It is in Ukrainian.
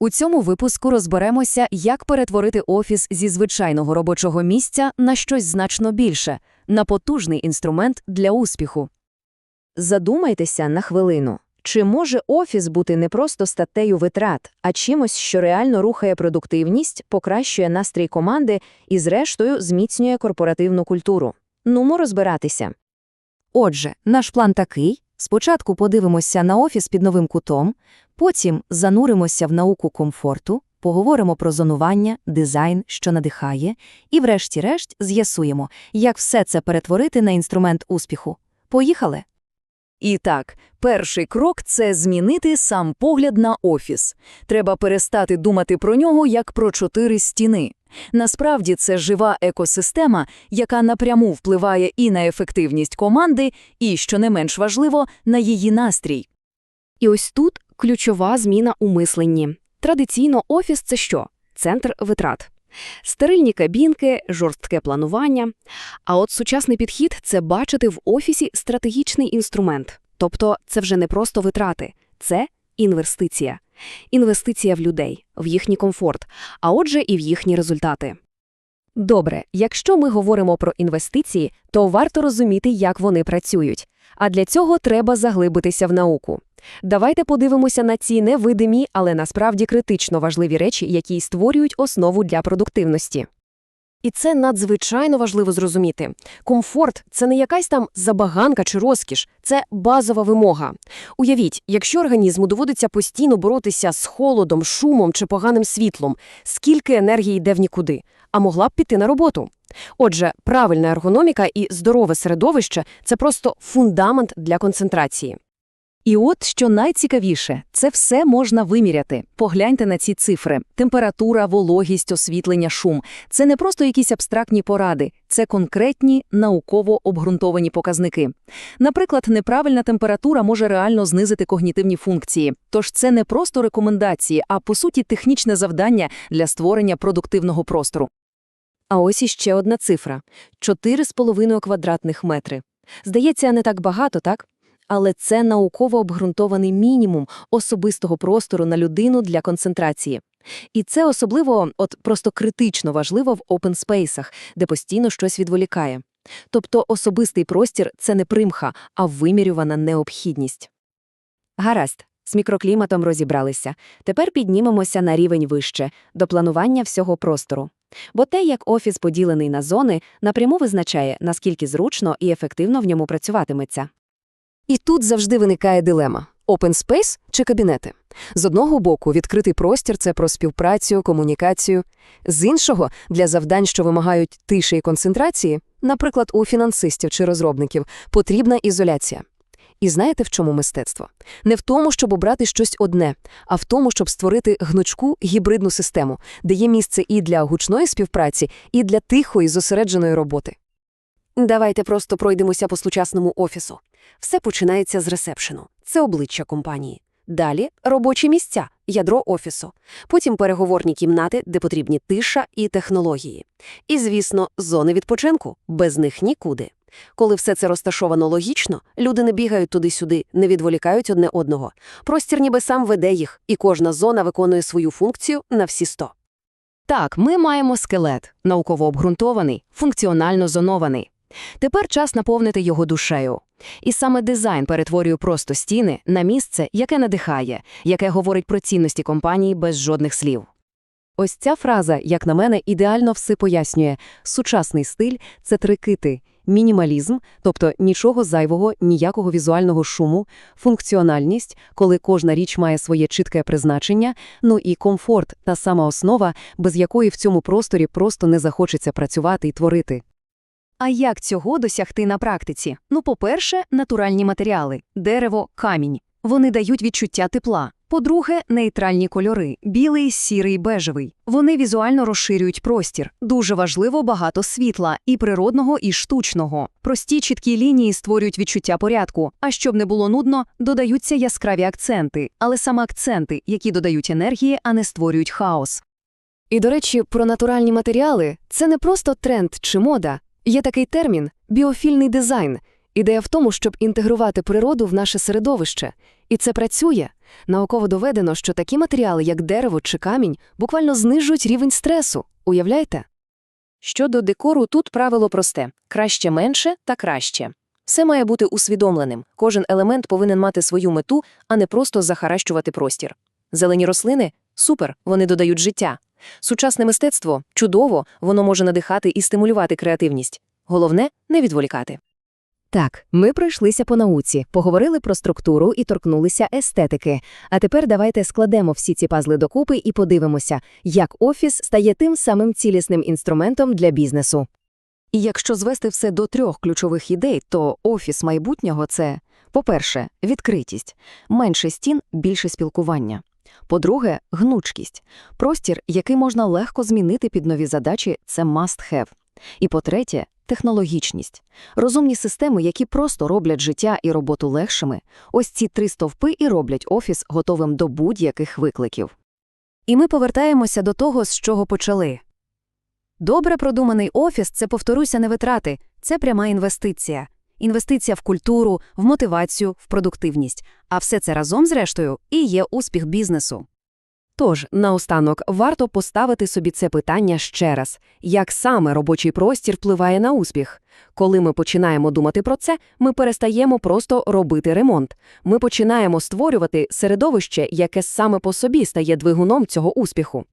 У цьому випуску розберемося, як перетворити офіс зі звичайного робочого місця на щось значно більше, на потужний інструмент для успіху. Задумайтеся на хвилину. Чи може офіс бути не просто статтею витрат, а чимось, що реально рухає продуктивність, покращує настрій команди і, зрештою, зміцнює корпоративну культуру? Нумо розбиратися. Отже, наш план такий. Спочатку подивимося на офіс під новим кутом, потім зануримося в науку комфорту, поговоримо про зонування, дизайн, що надихає, і врешті-решт з'ясуємо, як все це перетворити на інструмент успіху. Поїхали! І так, перший крок – це змінити сам погляд на офіс. Треба перестати думати про нього як про чотири стіни. Насправді це жива екосистема, яка напряму впливає і на ефективність команди, і, що не менш важливо, на її настрій. І ось тут ключова зміна у мисленні. Традиційно офіс – це що? Центр витрат. Стерильні кабінки, жорстке планування. А от сучасний підхід – це бачити в офісі стратегічний інструмент. Тобто це вже не просто витрати, це інвестиція. Інвестиція в людей, в їхній комфорт, а отже і в їхні результати. Добре, якщо ми говоримо про інвестиції, то варто розуміти, як вони працюють. А для цього треба заглибитися в науку. Давайте подивимося на ці невидимі, але насправді критично важливі речі, які створюють основу для продуктивності. І це надзвичайно важливо зрозуміти. Комфорт – це не якась там забаганка чи розкіш, це базова вимога. Уявіть, якщо організму доводиться постійно боротися з холодом, шумом чи поганим світлом, скільки енергії йде в нікуди, а могла б піти на роботу. Отже, правильна ергономіка і здорове середовище – це просто фундамент для концентрації. І от що найцікавіше, це все можна виміряти. Погляньте на ці цифри: температура, вологість, освітлення, шум. Це не просто якісь абстрактні поради, це конкретні науково обґрунтовані показники. Наприклад, неправильна температура може реально знизити когнітивні функції. Тож це не просто рекомендації, а по суті технічне завдання для створення продуктивного простору. А ось іще одна цифра – 4,5 квадратних метри. Здається, не так багато, так? Але це науково обґрунтований мінімум особистого простору на людину для концентрації. І це особливо, от просто критично важливо в опенспейсах, де постійно щось відволікає. Тобто особистий простір – це не примха, а вимірювана необхідність. Гаразд, з мікрокліматом розібралися. Тепер піднімемося на рівень вище, до планування всього простору. Бо те, як офіс поділений на зони, напряму визначає, наскільки зручно і ефективно в ньому працюватиметься. І тут завжди виникає дилема – open space чи кабінети. З одного боку, відкритий простір – це про співпрацю, комунікацію. З іншого – для завдань, що вимагають тиші і концентрації, наприклад, у фінансистів чи розробників, потрібна ізоляція. І знаєте, в чому мистецтво? Не в тому, щоб обрати щось одне, а в тому, щоб створити гнучку гібридну систему, де є місце і для гучної співпраці, і для тихої, зосередженої роботи. Давайте просто пройдемося по сучасному офісу. Все починається з ресепшену. Це обличчя компанії. Далі – робочі місця, ядро офісу. Потім переговорні кімнати, де потрібні тиша і технології. І, звісно, зони відпочинку. Без них нікуди. Коли все це розташовано логічно, люди не бігають туди-сюди, не відволікають одне одного. Простір ніби сам веде їх, і кожна зона виконує свою функцію на всі сто. Так, ми маємо скелет, науково обґрунтований, функціонально зонований. Тепер час наповнити його душею. І саме дизайн перетворює просто стіни на місце, яке надихає, яке говорить про цінності компанії без жодних слів. Ось ця фраза, як на мене, ідеально все пояснює. Сучасний стиль – це три кити. Мінімалізм, тобто нічого зайвого, ніякого візуального шуму, функціональність, коли кожна річ має своє чітке призначення, ну і комфорт – та сама основа, без якої в цьому просторі просто не захочеться працювати і творити. А як цього досягти на практиці? Ну, по-перше, натуральні матеріали – дерево, камінь. Вони дають відчуття тепла. По-друге, нейтральні кольори – білий, сірий, бежевий. Вони візуально розширюють простір. Дуже важливо багато світла – і природного, і штучного. Прості чіткі лінії створюють відчуття порядку, а щоб не було нудно, додаються яскраві акценти, але саме акценти, які додають енергії, а не створюють хаос. І, до речі, про натуральні матеріали – це не просто тренд чи мода. Є такий термін – біофільний дизайн. Ідея в тому, щоб інтегрувати природу в наше середовище. І це працює. Науково доведено, що такі матеріали, як дерево чи камінь, буквально знижують рівень стресу. Уявляєте? Щодо декору, тут правило просте – краще менше та краще. Все має бути усвідомленим, кожен елемент повинен мати свою мету, а не просто захаращувати простір. Зелені рослини – супер, вони додають життя. Сучасне мистецтво – чудово, воно може надихати і стимулювати креативність. Головне – не відволікати. Так, ми пройшлися по науці, поговорили про структуру і торкнулися естетики. А тепер давайте складемо всі ці пазли докупи і подивимося, як офіс стає тим самим цілісним інструментом для бізнесу. І якщо звести все до трьох ключових ідей, то офіс майбутнього – це, по-перше, відкритість, менше стін, більше спілкування. По-друге, гнучкість. Простір, який можна легко змінити під нові задачі – це must-have. І по-третє, технологічність. Розумні системи, які просто роблять життя і роботу легшими. Ось ці три стовпи і роблять офіс готовим до будь-яких викликів. І ми повертаємося до того, з чого почали. Добре продуманий офіс – це, повторюся, не витрати, це пряма інвестиція. Інвестиція в культуру, в мотивацію, в продуктивність. А все це разом, зрештою, і є успіх бізнесу. Тож, наостанок, варто поставити собі це питання ще раз. Як саме робочий простір впливає на успіх? Коли ми починаємо думати про це, ми перестаємо просто робити ремонт. Ми починаємо створювати середовище, яке саме по собі стає двигуном цього успіху.